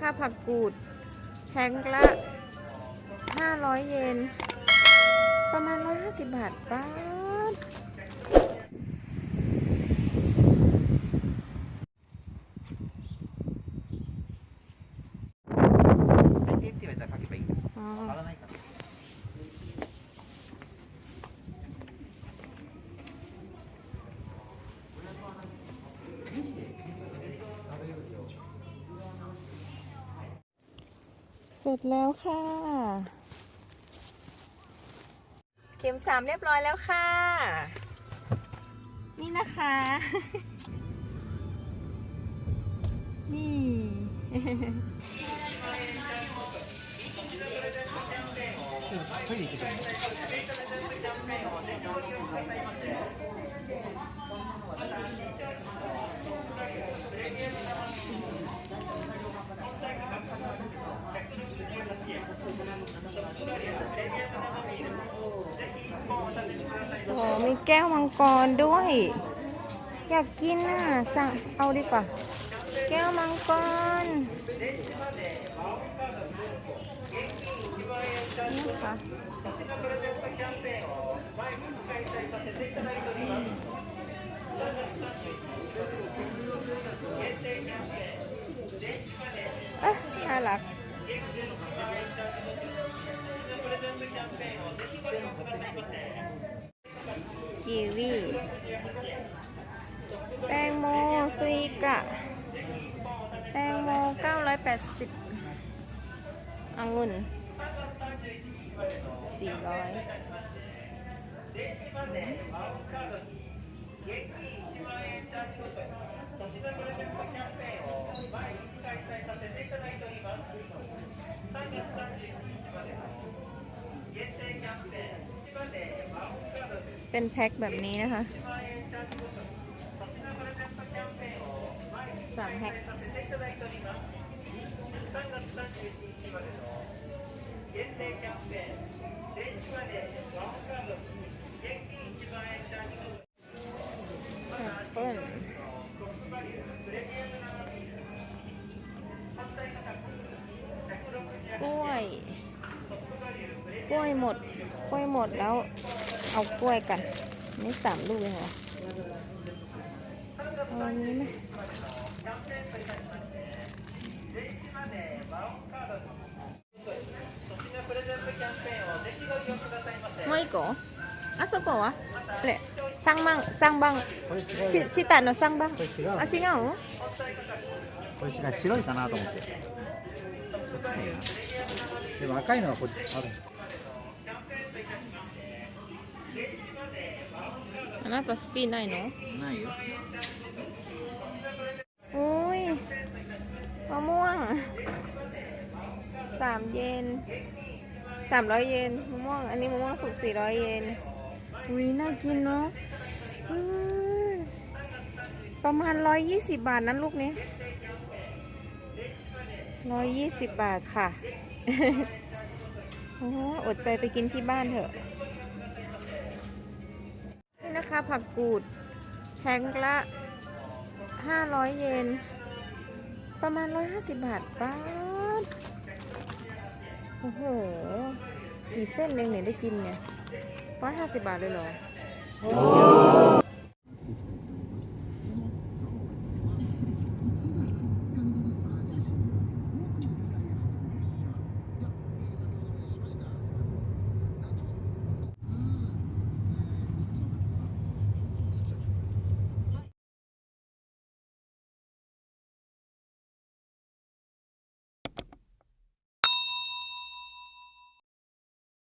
นะคะ ผักกูดแพ็คละ500 เยน ประมาณ 150 บาทป้า ร็จแล้วค่ะ เข็มสามเรียบร้อยแล้วค่ะ นี่นะคะ นี่ เมีแก้วมังกรด้วย อยากกินอะสั่งเอาดีกว่า แก้วมังกรนี่ค่ะเอ๊ะน่ารัก กีวีแตงโมซุยกะ แตงโม 980องุ่น 400 เป็นแพ็คแบบนี้นะคะสามแพ็คเปิ้ลกล้วย กล้วยหมด กล้วยหมดแล้ว เอากล้วยกัน นี่สามลูกเองเหรอเอาอันนี้ไหมもう一個あそこはあれ3番3番これ違うしよ。下の3番これ違う。あ違うこれ違う。白いかなと思って。こっちがいいな。でも赤いのはこっちある。 あなたスピンないのないよ。 อุ้ยมะม่วงสามเยนสามร้อยเยนมะม่วง อันนี้มะม่วงสุกสี่ร้อยเยนอุ้ยน่ากินเนาะอื้อประมาณร้อยยี่สิบบาทนั้นลูกนี้ร้อยยี่สิบบาทค่ะ โอ้โหอดใจไปกินที่บ้านเถอะ นะคะ ผักกูดแข็งละห้าร้อยเยน ประมาณร้อยห้าสิบบาทป้าโอ้โห กี่เส้นเองเนี่ยได้กินเนี่ยร้อยห้าสิบบาทเลยเหรอ